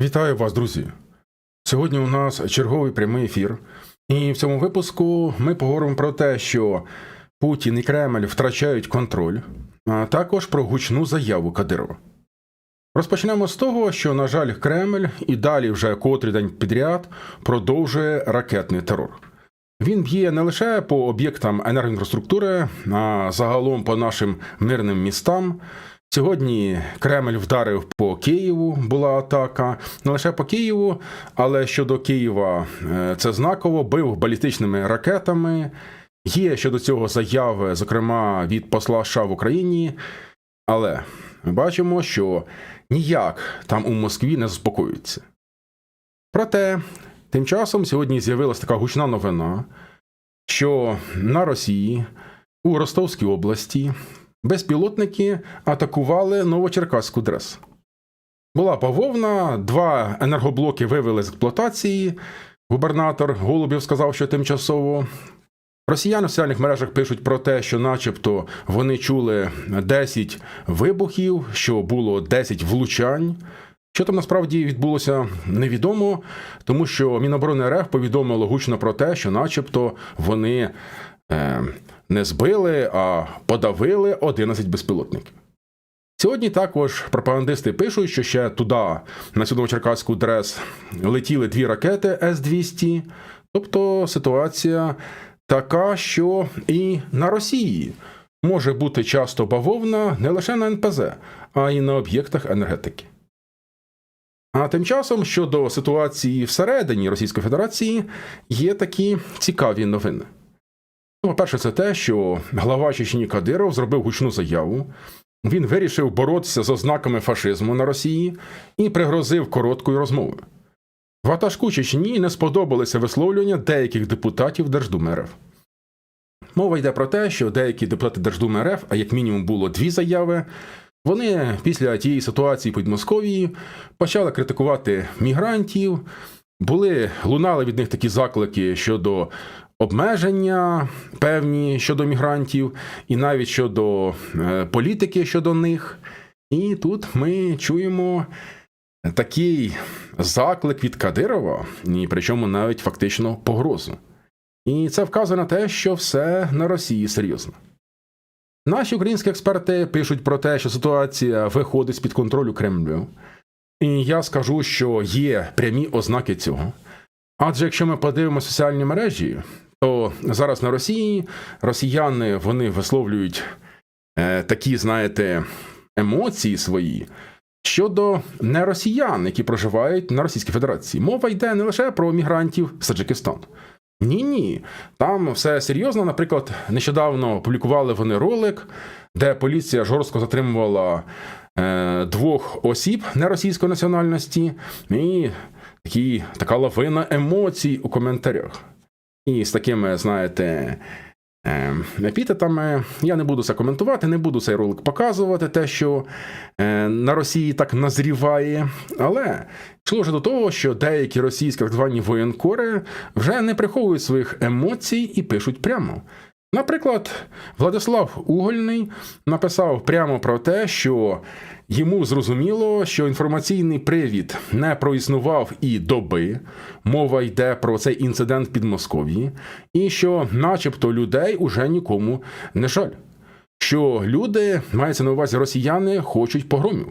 Вітаю вас, друзі! Сьогодні у нас черговий прямий ефір, і в цьому випуску ми поговоримо про те, що Путін і Кремль втрачають контроль, а також про гучну заяву Кадирова. Розпочнемо з того, що, на жаль, Кремль і далі вже котрий день підряд продовжує ракетний терор. Він б'є не лише по об'єктам енергоінфраструктури, а загалом по нашим мирним містам. Сьогодні Кремль вдарив по Києву, була атака. Не лише по Києву, але щодо Києва е, це знаково, бив балістичними ракетами. Є щодо цього заяви, зокрема від посла США в Україні. Але ми бачимо, що ніяк там у Москві не заспокоюються. Проте, тим часом сьогодні з'явилася така гучна новина, що на Росії у Ростовській області безпілотники атакували Новочеркаську дрес. Була бавовна, два енергоблоки вивели з експлуатації. Губернатор Голубів сказав, що тимчасово. Росіяни в соціальних мережах пишуть про те, що, начебто, вони чули 10 вибухів, що було 10 влучань. Що там насправді відбулося, невідомо, тому що Міноборони РФ повідомило гучно про те, що, начебто, вони е, не збили, а подавили 11 безпілотників. Сьогодні також пропагандисти пишуть, що ще туди, на цю Новочеркаську дрес, летіли дві ракети С-200. Тобто ситуація така, що і на Росії може бути часто бавовна не лише на НПЗ, а й на об'єктах енергетики. А тим часом щодо ситуації всередині Російської Федерації є такі цікаві новини. Ну, По-перше, це те, що глава Чечні Кадиров зробив гучну заяву. Він вирішив боротися з ознаками фашизму на Росії і пригрозив короткою розмовою. Ватажку Чечні не сподобалися висловлювання деяких депутатів Держдуми РФ. Мова йде про те, що деякі депутати Держдуми РФ, а як мінімум було дві заяви, вони після тієї ситуації під Московією почали критикувати мігрантів, були лунали від них такі заклики щодо обмеження певні щодо мігрантів, і навіть щодо е, політики щодо них. І тут ми чуємо такий заклик від Кадирова, і причому навіть фактично погрозу. І це вказує на те, що все на Росії серйозно. Наші українські експерти пишуть про те, що ситуація виходить з під контролю Кремлю. І я скажу, що є прямі ознаки цього. Адже якщо ми подивимося соціальні мережі, то зараз на Росії росіяни вони висловлюють е, такі, знаєте, емоції свої щодо неросіян, які проживають на Російській Федерації. Мова йде не лише про мігрантів з Таджикистану. Ні, ні. Там все серйозно. Наприклад, нещодавно опублікували вони ролик, де поліція жорстко затримувала е, двох осіб неросійської національності, і такі, така лавина емоцій у коментарях. І з такими, знаєте, е, епітетами я не буду це коментувати, не буду цей ролик показувати, те, що е, на Росії так назріває. Але йшло вже до того, що деякі російські так звані воєнкори вже не приховують своїх емоцій і пишуть прямо. Наприклад, Владислав Угольний написав прямо про те, що йому зрозуміло, що інформаційний привід не проіснував і доби, мова йде про цей інцидент під Московії, і що, начебто, людей уже нікому не жаль. Що люди, мається на увазі росіяни, хочуть погромів,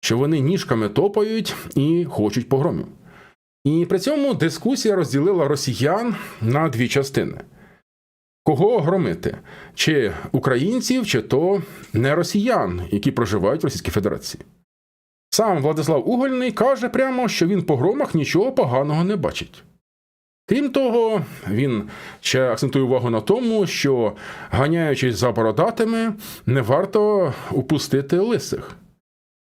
що вони ніжками топають і хочуть погромів. І при цьому дискусія розділила росіян на дві частини. Кого громити? Чи українців, чи то не росіян, які проживають в Російській Федерації. Сам Владислав Угольний каже прямо, що він по громах нічого поганого не бачить. Крім того, він ще акцентує увагу на тому, що, ганяючись за бородатими, не варто упустити лисих.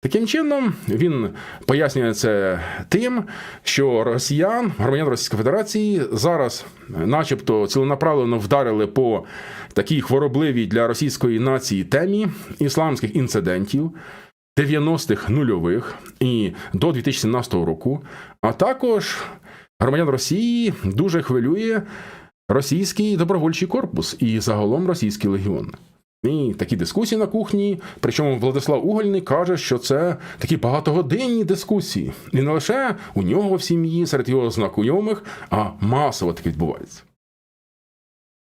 Таким чином, він пояснює це тим, що росіян, громадян Російської Федерації, зараз, начебто, ціленаправленно вдарили по такій хворобливій для російської нації темі ісламських інцидентів 90-х нульових і до 2017 року, а також громадян Росії дуже хвилює російський добровольчий корпус і загалом російський легіон. І такі дискусії на кухні. Причому Владислав Угольний каже, що це такі багатогодинні дискусії. І не лише у нього в сім'ї, серед його знайомих, а масово таке відбувається.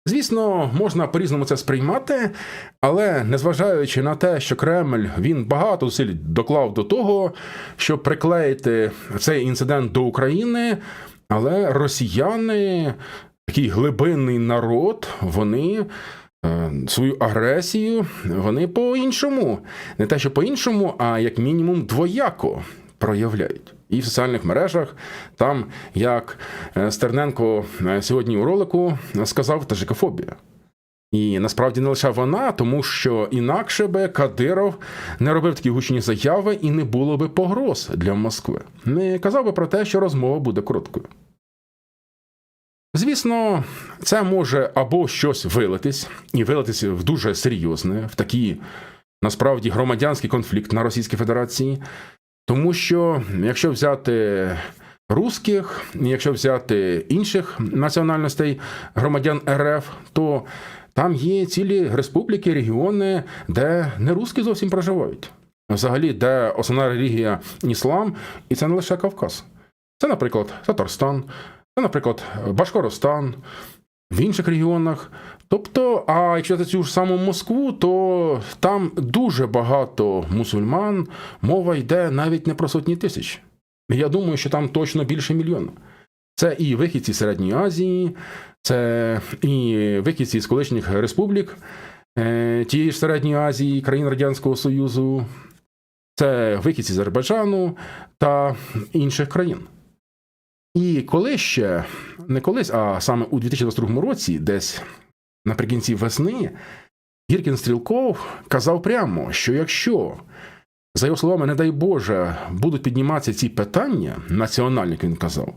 Звісно, можна по-різному це сприймати, але незважаючи на те, що Кремль він багато зусиль доклав до того, щоб приклеїти цей інцидент до України, але росіяни, такий глибинний народ, вони свою агресію, вони по-іншому, не те, що по-іншому, а як мінімум двояко проявляють. І в соціальних мережах, там, як е, Стерненко е, сьогодні у ролику сказав, тажикофобія. І насправді не лише вона, тому що інакше би Кадиров не робив такі гучні заяви і не було би погроз для Москви. Не казав би про те, що розмова буде короткою. Звісно, це може або щось вилитись, і вилитись в дуже серйозне, в такий насправді громадянський конфлікт на Російській Федерації. Тому що якщо взяти русських, якщо взяти інших національностей громадян РФ, то там є цілі республіки, регіони, де не русські зовсім проживають. Взагалі, де основна релігія іслам, і це не лише Кавказ. Це, наприклад, Татарстан, наприклад, Башкоростан, в інших регіонах. Тобто, а якщо це цю ж саму Москву, то там дуже багато мусульман, мова йде навіть не про сотні тисяч. Я думаю, що там точно більше мільйона. Це і вихідці Середньої Азії, це і вихідці з колишніх республік е, тієї ж Середньої Азії, країн Радянського Союзу, це вихідці з Азербайджану та інших країн. І коли ще, не колись, а саме у 2022 році, десь наприкінці весни, Гіркін Стрілков казав прямо, що якщо, за його словами, не дай Боже, будуть підніматися ці питання, національні, як він казав,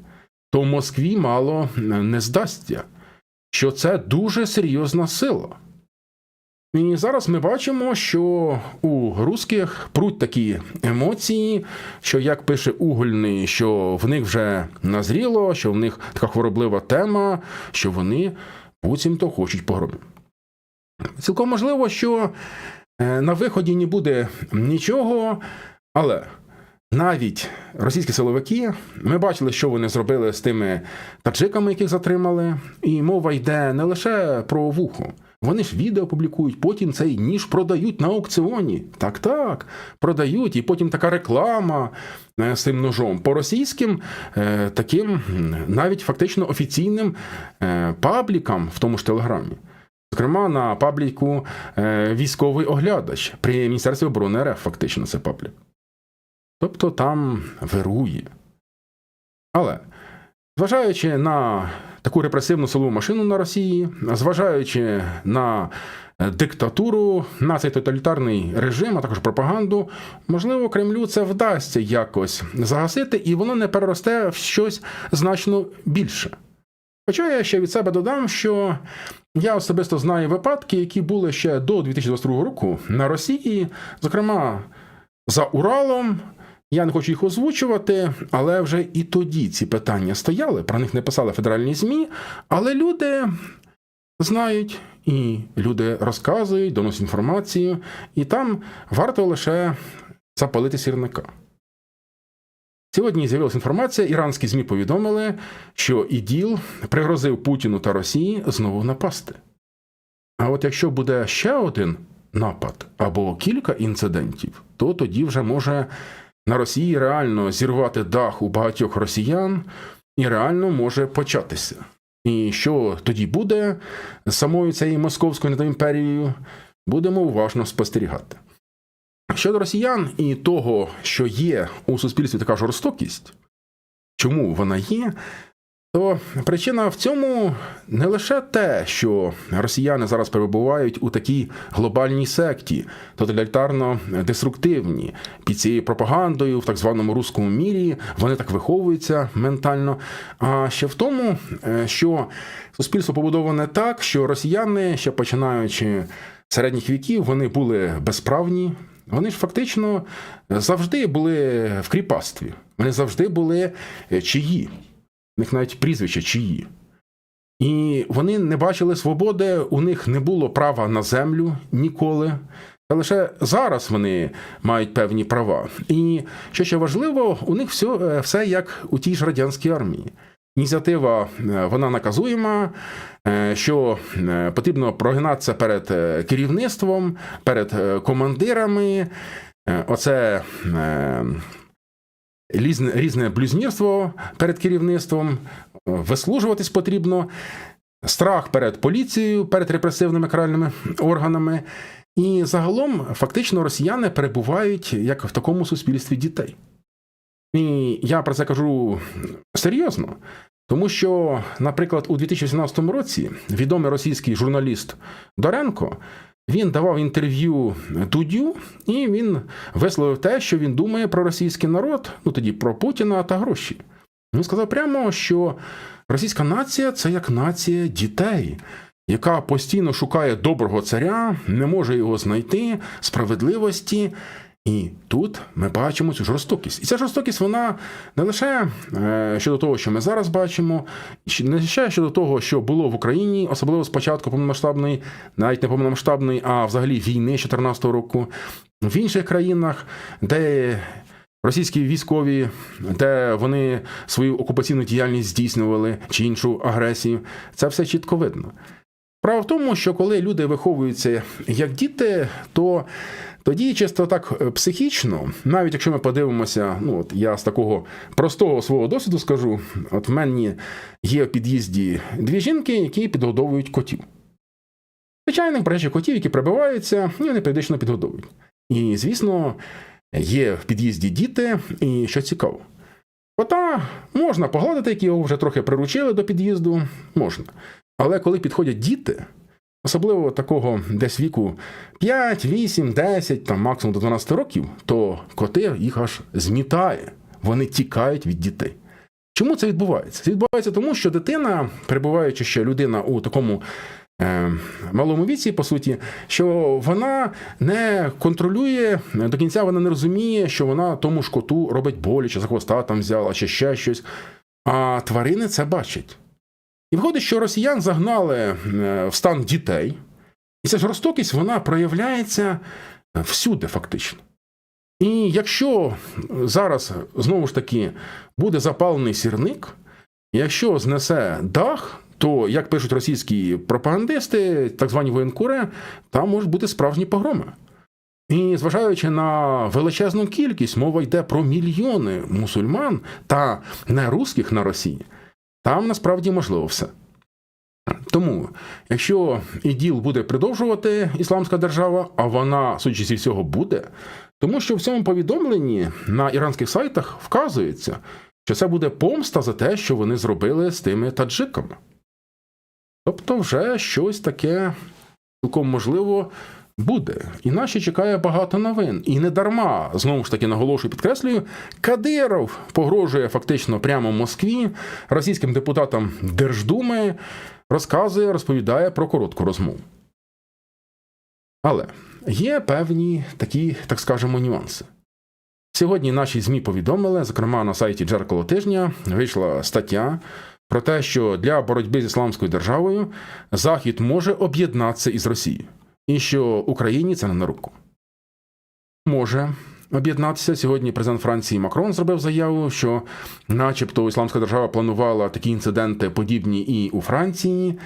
то в Москві мало не здасться, що це дуже серйозна сила. І зараз ми бачимо, що у русських пруть такі емоції, що як пише угольний, що в них вже назріло, що в них така хвороблива тема, що вони буцімто хочуть погромів. Цілком можливо, що е, на виході не буде нічого, але навіть російські силовики, ми бачили, що вони зробили з тими таджиками, яких затримали, і мова йде не лише про вухо. Вони ж відео публікують, потім цей ніж продають на аукціоні. Так, так, продають, і потім така реклама е, з цим ножом. По російським е, таким навіть фактично офіційним е, паблікам в тому ж телеграмі. Зокрема, на пабліку військовий оглядач при Міністерстві оборони РФ, фактично, це паблік. Тобто там вирує. Але зважаючи на таку репресивну силову машину на Росії, зважаючи на диктатуру, на цей тоталітарний режим, а також пропаганду, можливо, Кремлю це вдасться якось загасити, і воно не переросте в щось значно більше. Хоча я ще від себе додам, що я особисто знаю випадки, які були ще до 2022 року на Росії, зокрема за Уралом. Я не хочу їх озвучувати, але вже і тоді ці питання стояли. Про них не писали федеральні ЗМІ, але люди знають і люди розказують, доносять інформацію, і там варто лише запалити сірника. Сьогодні з'явилася інформація, іранські ЗМІ повідомили, що іділ пригрозив Путіну та Росії знову напасти. А от якщо буде ще один напад або кілька інцидентів, то тоді вже може на Росії реально зірвати дах у багатьох росіян і реально може початися. І що тоді буде з самою цією московською імперією, будемо уважно спостерігати. Щодо росіян і того, що є у суспільстві така жорстокість, чому вона є, то причина в цьому не лише те, що росіяни зараз перебувають у такій глобальній секті, тоталітарно деструктивні під цією пропагандою в так званому руському мірі, вони так виховуються ментально. А ще в тому, е, що суспільство побудоване так, що росіяни, ще починаючи середніх віків, вони були безправні. Вони ж фактично завжди були в кріпацтві. Вони завжди були е, чиї. У них навіть прізвища чиї. І вони не бачили свободи, у них не було права на землю ніколи. Та лише зараз вони мають певні права. І що ще важливо, у них все, все як у тій ж радянській армії. Ініціатива е, вона наказуєма, е, що е, потрібно прогинатися перед керівництвом, перед командирами. Оце різне, різне блюзнірство перед керівництвом, вислужуватись потрібно, страх перед поліцією, перед репресивними каральними органами. І загалом, фактично, росіяни перебувають як в такому суспільстві дітей. І я про це кажу серйозно, тому що, наприклад, у 2018 році відомий російський журналіст Доренко він давав інтерв'ю Дудю, і він висловив те, що він думає про російський народ, ну тоді про Путіна та гроші. Він сказав прямо, що російська нація це як нація дітей, яка постійно шукає доброго царя, не може його знайти, справедливості. І тут ми бачимо цю жорстокість. І ця жорстокість вона не лише е, щодо того, що ми зараз бачимо, не лише щодо того, що було в Україні, особливо з початку повномасштабної, навіть не повномасштабної, а взагалі війни 2014 року, в інших країнах, де російські військові, де вони свою окупаційну діяльність здійснювали чи іншу агресію, це все чітко видно. Справа в тому, що коли люди виховуються як діти, то тоді чисто так е, психічно, навіть якщо ми подивимося, ну от я з такого простого свого досвіду скажу, от в мене є в під'їзді дві жінки, які підгодовують котів. Звичайних брежі котів, які прибиваються, і вони періодично підгодовують. І, звісно, є в під'їзді діти, і що цікаво. Кота можна погладити, які його вже трохи приручили до під'їзду, можна. Але коли підходять діти, особливо такого десь віку 5, 8, 10, там максимум до 12 років, то коти їх аж змітає. Вони тікають від дітей. Чому це відбувається? Це відбувається тому, що дитина, перебуваючи ще людина у такому е, малому віці, по суті, що вона не контролює до кінця, вона не розуміє, що вона тому ж коту робить боляче, за хвоста там взяла, чи ще щось. А тварини це бачать. І виходить, що росіян загнали е, в стан дітей, і ця жорстокість вона проявляється всюди, фактично. І якщо зараз знову ж таки буде запалений сірник, якщо знесе дах, то, як пишуть російські пропагандисти, так звані воєнкури, там можуть бути справжні погроми. І зважаючи на величезну кількість, мова йде про мільйони мусульман та не русських на Росії, там насправді можливо все. Тому, якщо іділ буде продовжувати ісламська держава, а вона, судячи всього, буде, тому що в цьому повідомленні на іранських сайтах вказується, що це буде помста за те, що вони зробили з тими таджиками. Тобто, вже щось таке цілком можливо буде. І наші чекає багато новин. І не дарма, знову ж таки наголошую, підкреслюю, Кадиров погрожує фактично прямо Москві, російським депутатам Держдуми, розказує, розповідає про коротку розмову. Але є певні такі, так скажемо, нюанси. Сьогодні наші ЗМІ повідомили, зокрема на сайті Джеркало тижня, вийшла стаття про те, що для боротьби з ісламською державою Захід може об'єднатися із Росією, і що Україні це не на руку. Може об'єднатися. Сьогодні президент Франції Макрон зробив заяву, що, начебто, ісламська держава планувала такі інциденти подібні і у Франції.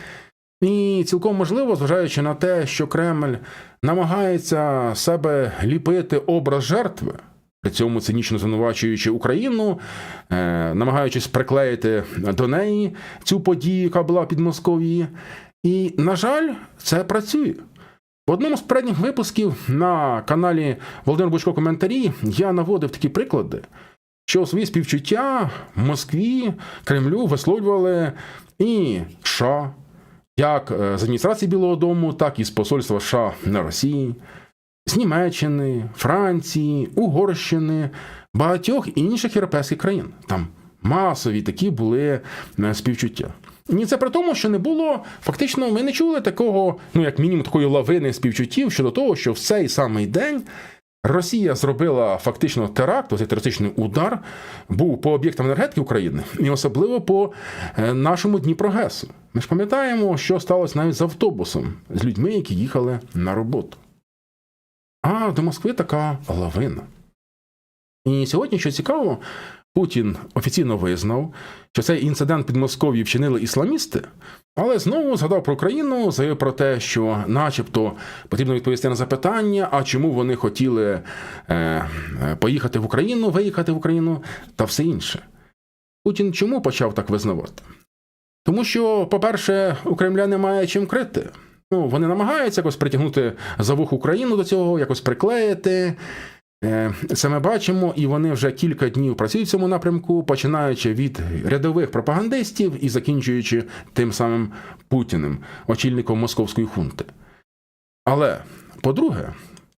І цілком можливо, зважаючи на те, що Кремль намагається себе ліпити образ жертви, при цьому цинічно звинувачуючи Україну, е, намагаючись приклеїти до неї цю подію, яка була під Московії. І, на жаль, це працює. В одному з передніх випусків на каналі Володимир Бучко коментарі я наводив такі приклади, що свої співчуття Москві, Кремлю висловлювали і США, як е, з адміністрації Білого Дому, так і з посольства США на Росії, з Німеччини, Франції, Угорщини, багатьох інших європейських країн. Там масові такі були е, співчуття. І це при тому, що не було фактично, ми не чули такого, ну як мінімум, такої лавини співчуттів щодо того, що в цей самий день Росія зробила фактично теракт, цей терористичний удар був по об'єктам енергетики України і особливо по е, нашому Дніпрогесу. Ми ж пам'ятаємо, що сталося навіть з автобусом, з людьми, які їхали на роботу. А до Москви така лавина. І сьогодні, що цікаво, Путін офіційно визнав, що цей інцидент під Москов'ю вчинили ісламісти, але знову згадав про Україну, заявив про те, що, начебто, потрібно відповісти на запитання, а чому вони хотіли е, поїхати в Україну, виїхати в Україну та все інше. Путін чому почав так визнавати? Тому що, по-перше, у Кремля немає чим крити. Ну, вони намагаються якось притягнути за вух Україну до цього, якось приклеїти. Е, Це ми бачимо, і вони вже кілька днів працюють в цьому напрямку, починаючи від рядових пропагандистів і закінчуючи тим самим Путіним, очільником московської хунти. Але, по-друге,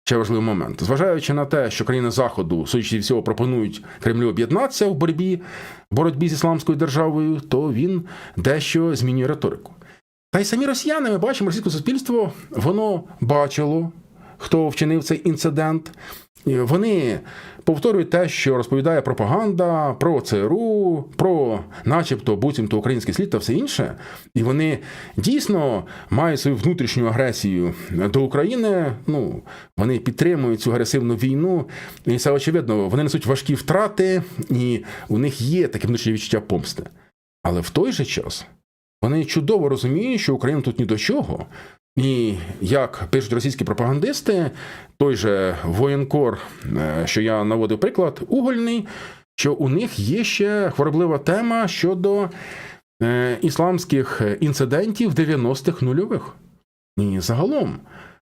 ще важливий момент, зважаючи на те, що країни Заходу, судячи всього, пропонують Кремлю об'єднатися в боротьбі, боротьбі з ісламською державою, то він дещо змінює риторику. Та й самі росіяни, ми бачимо, російське суспільство, воно бачило, хто вчинив цей інцидент. Вони повторюють те, що розповідає пропаганда про ЦРУ, про, начебто, буцімто український слід та все інше. І вони дійсно мають свою внутрішню агресію до України. Ну, вони підтримують цю агресивну війну, і це очевидно, вони несуть важкі втрати, і у них є таке внутрішнє відчуття помсти. Але в той же час вони чудово розуміють, що Україна тут ні до чого. І як пишуть російські пропагандисти, той же воєнкор, е, що я наводив приклад, угольний, що у них є ще хвороблива тема щодо е, ісламських інцидентів 90-х нульових. І загалом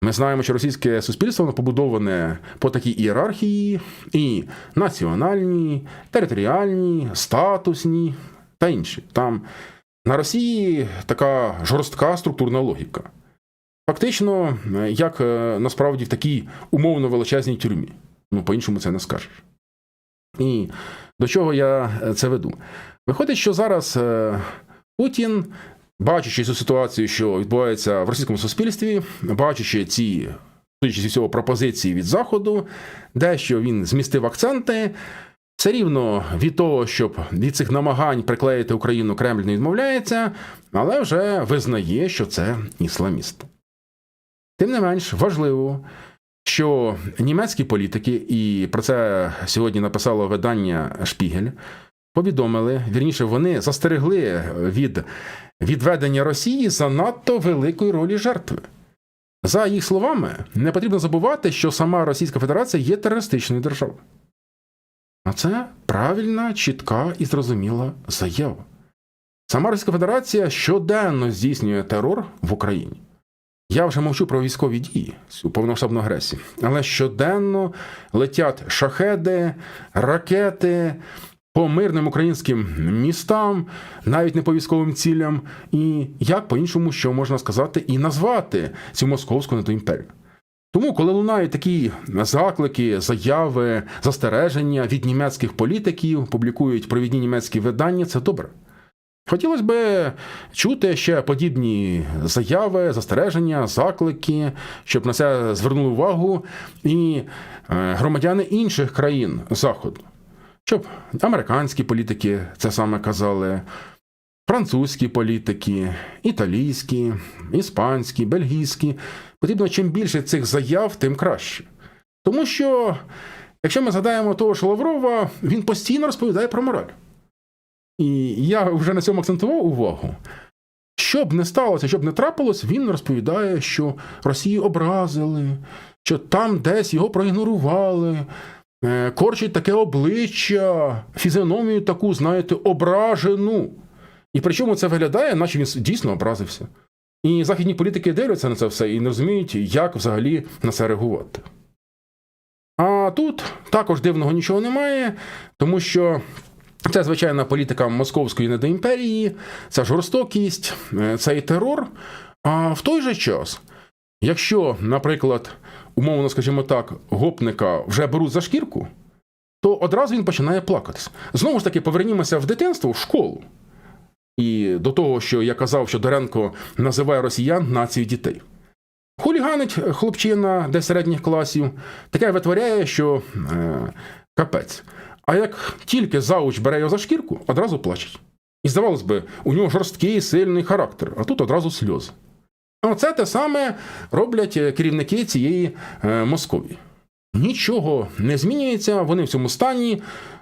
ми знаємо, що російське суспільство воно побудоване по такій ієрархії, і національні, територіальні, статусні та інші. Там на Росії така жорстка структурна логіка. Фактично, е, як е, насправді в такій умовно величезній тюрмі. Ну, по-іншому це не скажеш. І до чого я е, це веду? Виходить, що зараз Путін, бачачи цю ситуацію, що відбувається в російському суспільстві, бачачи ці, судячи зі всього, пропозиції від Заходу, дещо він змістив акценти. Все рівно від того, щоб від цих намагань приклеїти Україну Кремль не відмовляється, але вже визнає, що це ісламісти. Тим не менш важливо, що німецькі політики, і про це сьогодні написало видання Шпігель, повідомили, вірніше, вони застерегли від відведення Росії занадто великої ролі жертви. За їх словами, не потрібно забувати, що сама Російська Федерація є терористичною державою. А це правильна, чітка і зрозуміла заява. Сама Російська Федерація щоденно здійснює терор в Україні. Я вже мовчу про військові дії, цю повномасштабну агресію, але щоденно летять шахеди, ракети по мирним українським містам, навіть не по військовим цілям, і як по-іншому, що можна сказати, і назвати цю московську недоімперію. Тому, коли лунають такі заклики, заяви, застереження від німецьких політиків, публікують провідні німецькі видання, це добре. Хотілося б чути ще подібні заяви, застереження, заклики, щоб на це звернули увагу і е, громадяни інших країн Заходу, щоб американські політики це саме казали, французькі політики, італійські, іспанські, бельгійські. Потрібно чим більше цих заяв, тим краще. Тому що, якщо ми згадаємо того ж Лаврова, він постійно розповідає про мораль. І я вже на цьому акцентував увагу. Що б не сталося, що б не трапилось, він розповідає, що Росію образили, що там десь його проігнорували, е, корчить таке обличчя, фізіономію таку, знаєте, ображену. І причому це виглядає, наче він дійсно образився. І західні політики дивляться на це все і не розуміють, як взагалі на це реагувати. А тут також дивного нічого немає, тому що. Це звичайна політика московської недоімперії, це жорстокість, е, це і терор. А в той же час, якщо, наприклад, умовно, скажімо так, гопника вже беруть за шкірку, то одразу він починає плакатись. Знову ж таки, повернімося в дитинство, в школу. І до того, що я казав, що Доренко називає росіян нацією дітей. Хуліганить хлопчина десь середніх класів, таке витворяє, що е, капець. А як тільки зауч бере його за шкірку, одразу плачуть. І здавалось би, у нього жорсткий сильний характер, а тут одразу сльози. Оце те саме роблять е, керівники цієї е, Московії. Нічого не змінюється, вони в цьому стані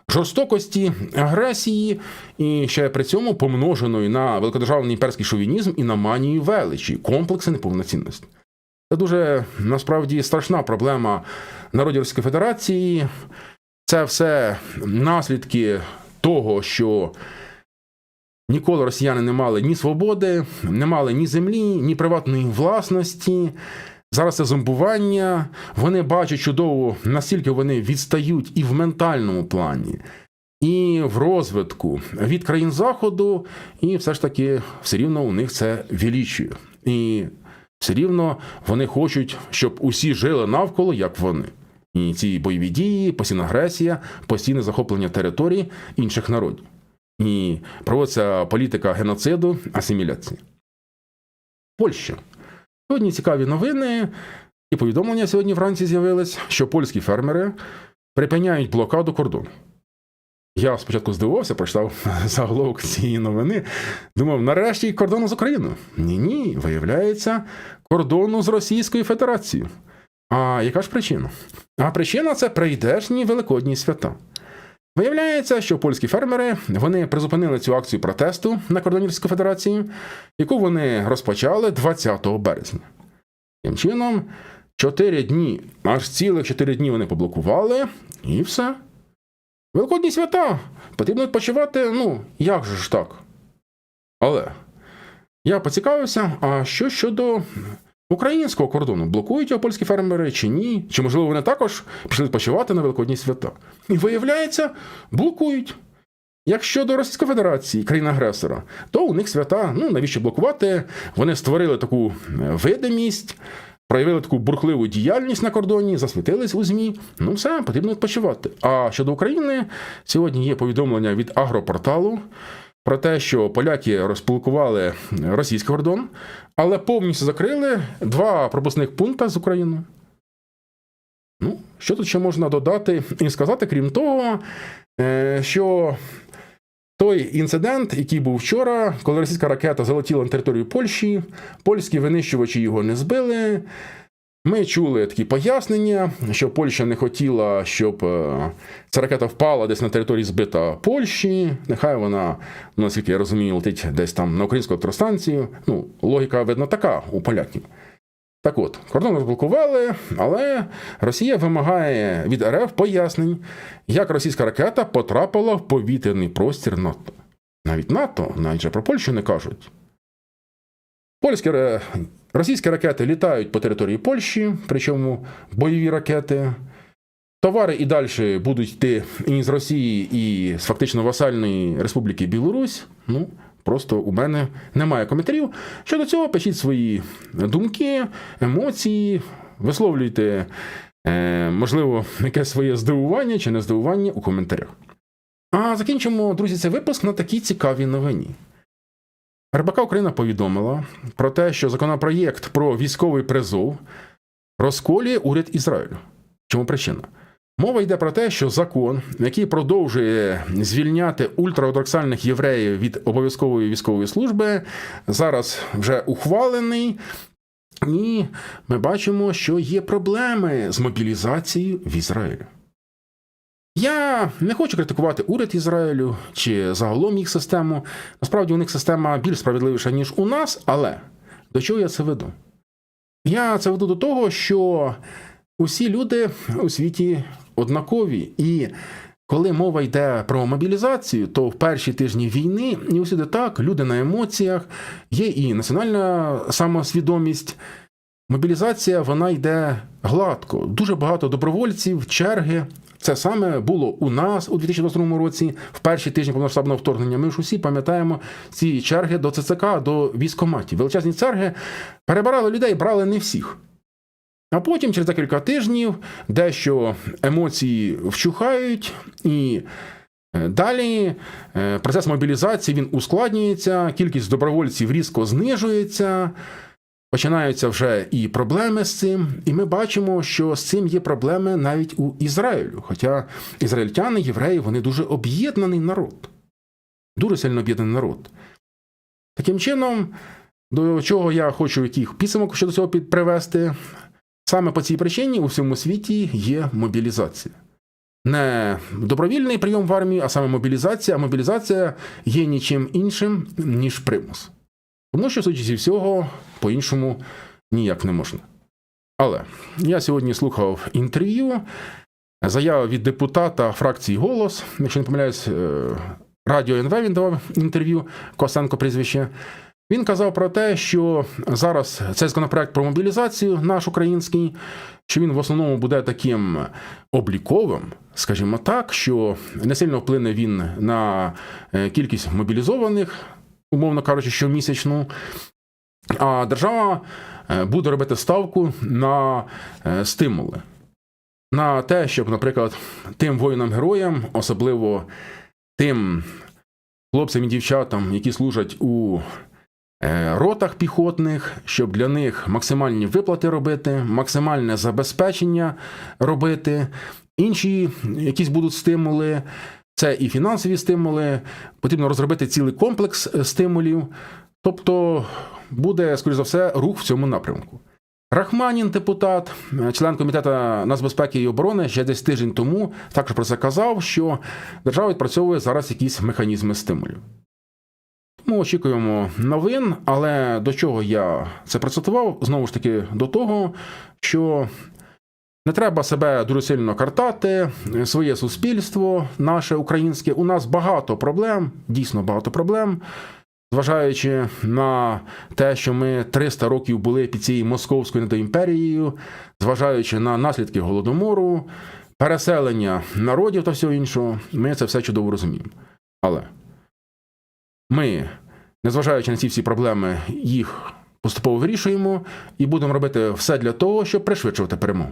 жорстокості, агресії, і ще при цьому помноженої на великодержавний імперський шовінізм і на манію величі, комплекси неповноцінності. Це дуже насправді страшна проблема народів Російської Федерації. Це все наслідки того, що ніколи росіяни не мали ні свободи, не мали ні землі, ні приватної власності. Зараз це зомбування. Вони бачать чудово, наскільки вони відстають і в ментальному плані, і в розвитку від країн Заходу, і все ж таки все рівно у них це величує. І все рівно вони хочуть, щоб усі жили навколо, як вони. І ці бойові дії, постійна агресія, постійне захоплення територій інших народів. І проводиться політика геноциду, асиміляції. Польща. Сьогодні цікаві новини і повідомлення сьогодні вранці з'явилось, що польські фермери припиняють блокаду кордону. Я спочатку здивувався, прочитав заголовок цієї новини. Думав, нарешті кордону з Україною. Ні, ні, виявляється, кордону з Російською Федерацією. А яка ж причина? А причина це прийдешні великодні свята. Виявляється, що польські фермери вони призупинили цю акцію протесту на кордоні Російської Федерації, яку вони розпочали 20 березня. Тим чином, 4 дні, аж цілих 4 дні вони поблокували, і все. Великодні свята. Потрібно відпочивати, ну, як же ж так? Але я поцікавився, а що щодо українського кордону? Блокують його польські фермери чи ні? Чи, можливо, вони також пішли відпочивати на Великодні свята? І виявляється, блокують. Якщо до Російської Федерації, країни-агресора, то у них свята, ну навіщо блокувати? Вони створили таку е, видимість, проявили таку бурхливу діяльність на кордоні, засвітились у ЗМІ. Ну, все, потрібно відпочивати. А щодо України, сьогодні є повідомлення від агропорталу про те, що поляки розблокували російський кордон, але повністю закрили два пропускних пункти з Україною. Ну, що тут ще можна додати і сказати, крім того, е, що той інцидент, який був вчора, коли російська ракета залетіла на територію Польщі, польські винищувачі його не збили. Ми чули такі пояснення, що Польща не хотіла, щоб е, ця ракета впала десь на території збита Польщі. Нехай вона, ну, наскільки я розумію, летить десь там на українську електростанцію. Ну, логіка, видно, така у поляків. Так от, кордон розблокували, але Росія вимагає від РФ пояснень, як російська ракета потрапила в повітряний простір НАТО. Навіть НАТО, навіть же про Польщу не кажуть. Польські ре- російські ракети літають по території Польщі, причому бойові ракети. Товари і далі будуть йти і з Росії, і з фактично васальної Республіки Білорусь. Ну, просто у мене немає коментарів. Щодо цього, пишіть свої думки, емоції, висловлюйте, е, можливо, якесь своє здивування чи не здивування у коментарях. А закінчимо, друзі, цей випуск на такій цікавій новині. РБК Україна повідомила про те, що законопроєкт про військовий призов розколює уряд Ізраїлю. Чому причина? Мова йде про те, що закон, який продовжує звільняти ультраортодоксальних євреїв від обов'язкової військової служби, зараз вже ухвалений. І ми бачимо, що є проблеми з мобілізацією в Ізраїлі. Я не хочу критикувати уряд Ізраїлю чи загалом їх систему. Насправді у них система більш справедливіша, ніж у нас, але до чого я це веду? Я це веду до того, що усі люди у світі однакові. І коли мова йде про мобілізацію, то в перші тижні війни і усюди так, люди на емоціях, є і національна самосвідомість. Мобілізація вона йде гладко. Дуже багато добровольців, черги. Це саме було у нас у 2022 році, в перші тижні повномасштабного вторгнення. Ми ж усі пам'ятаємо ці черги до ЦЦК, до військоматів. Величезні черги перебирали людей, брали не всіх. А потім, через декілька тижнів, дещо емоції вщухають, і е, далі е, процес мобілізації він ускладнюється, кількість добровольців різко знижується. Починаються вже і проблеми з цим, і ми бачимо, що з цим є проблеми навіть у Ізраїлю. Хоча ізраїльтяни, євреї, вони дуже об'єднаний народ, дуже сильно об'єднаний народ. Таким чином, до чого я хочу яких підсумок щодо цього привести, саме по цій причині у всьому світі є мобілізація. Не добровільний прийом в армію, а саме мобілізація. А мобілізація є нічим іншим, ніж примус. Тому що, судячи всього, по-іншому ніяк не можна. Але я сьогодні слухав інтерв'ю, заява від депутата фракції Голос, якщо не помиляюсь, е, Радіо НВ він давав інтерв'ю, Косенко прізвище. Він казав про те, що зараз цей законопроект про мобілізацію, наш український, що він в основному буде таким обліковим, скажімо так, що не сильно вплине він на е, кількість мобілізованих, умовно кажучи, щомісячну. А держава е, буде робити ставку на е, стимули. На те, щоб, наприклад, тим воїнам-героям, особливо тим хлопцям і дівчатам, які служать у е, ротах піхотних, щоб для них максимальні виплати робити, максимальне забезпечення робити, інші якісь будуть стимули. Це і фінансові стимули, потрібно розробити цілий комплекс е, стимулів. Тобто буде, скоріш за все, рух в цьому напрямку. Рахманін, депутат, е, член комітету нацбезпеки і оборони, ще десь тиждень тому також про це казав, що держава відпрацьовує зараз якісь механізми стимулів. Тому очікуємо новин, але до чого я це процитував? Знову ж таки, до того, що не треба себе дуже сильно картати, своє суспільство, наше українське. У нас багато проблем, дійсно багато проблем. Зважаючи на те, що ми 300 років були під цією московською недоімперією, зважаючи на наслідки голодомору, переселення народів та всього іншого, ми це все чудово розуміємо. Але ми, незважаючи на ці всі проблеми, їх поступово вирішуємо і будемо робити все для того, щоб пришвидшувати перемогу.